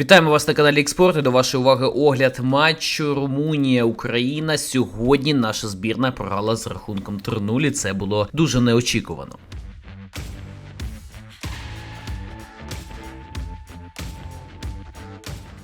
Вітаємо вас на каналі Експорт. І До вашої уваги огляд матчу Румунія-Україна. Сьогодні наша збірна програла з рахунком 3-0. і Це було дуже неочікувано.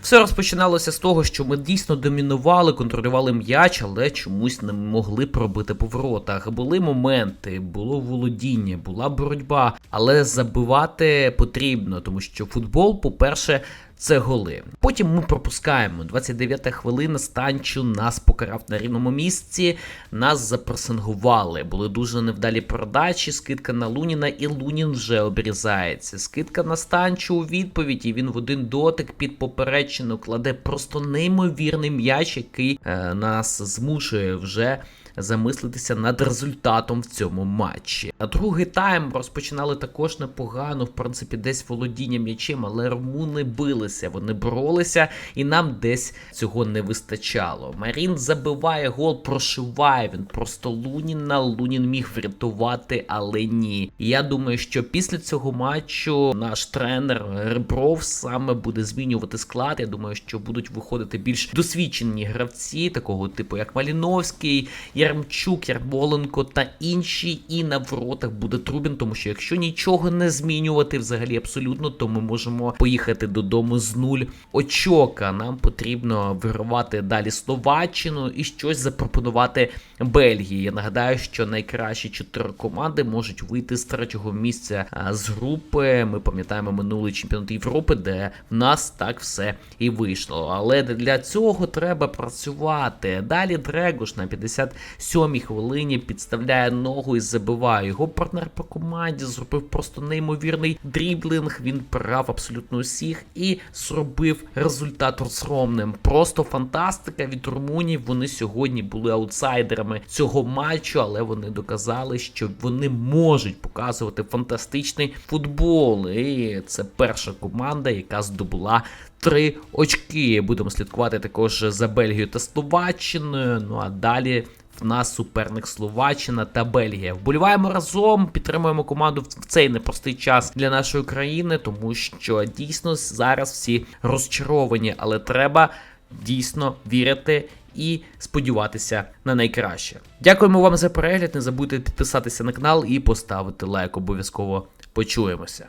Все розпочиналося з того, що ми дійсно домінували, контролювали м'яч, але чомусь не могли пробити по воротах. Були моменти, було володіння, була боротьба, але забивати потрібно, тому що футбол, по-перше, це голи. Потім ми пропускаємо. 29-та хвилина станчу нас покарав на рівному місці. Нас запресингували. Були дуже невдалі передачі. Скидка на Луніна, і Лунін вже обрізається. Скидка на станчу у відповідь, він в один дотик під поперечину кладе просто неймовірний м'яч, який е, нас змушує вже замислитися над результатом в цьому матчі. А другий тайм розпочинали також непогано, в принципі, десь володіння м'ячем, але румуни билися, вони боролися, і нам десь цього не вистачало. Марін забиває гол, прошиває він просто Луніна. Лунін міг врятувати, але ні. І я думаю, що після цього матчу наш тренер Ребров саме буде змінювати склад. Я думаю, що будуть виходити більш досвідчені гравці, такого типу, як Маліновський. Ярмчук, Ярмоленко та інші, і на воротах буде Трубін, тому що якщо нічого не змінювати взагалі абсолютно, то ми можемо поїхати додому з нуль очока. Нам потрібно вигравати далі Словаччину і щось запропонувати Бельгії. Я нагадаю, що найкращі чотири команди можуть вийти з третього місця з групи. Ми пам'ятаємо минулий чемпіонат Європи, де в нас так все і вийшло. Але для цього треба працювати. Далі Дрегош на 50 сьомій хвилині підставляє ногу і забиває. Його партнер по команді зробив просто неймовірний дріблинг. Він прав абсолютно усіх і зробив результат розгромним. Просто фантастика від Румунії. Вони сьогодні були аутсайдерами цього матчу, але вони доказали, що вони можуть показувати фантастичний футбол. І це перша команда, яка здобула. Три очки. Будемо слідкувати також за Бельгією та Словаччиною. Ну а далі в нас суперник Словаччина та Бельгія. Вболіваємо разом, підтримуємо команду в цей непростий час для нашої країни, тому що дійсно зараз всі розчаровані, але треба дійсно вірити. І сподіватися на найкраще. Дякуємо вам за перегляд. Не забудьте підписатися на канал і поставити лайк. Обов'язково почуємося.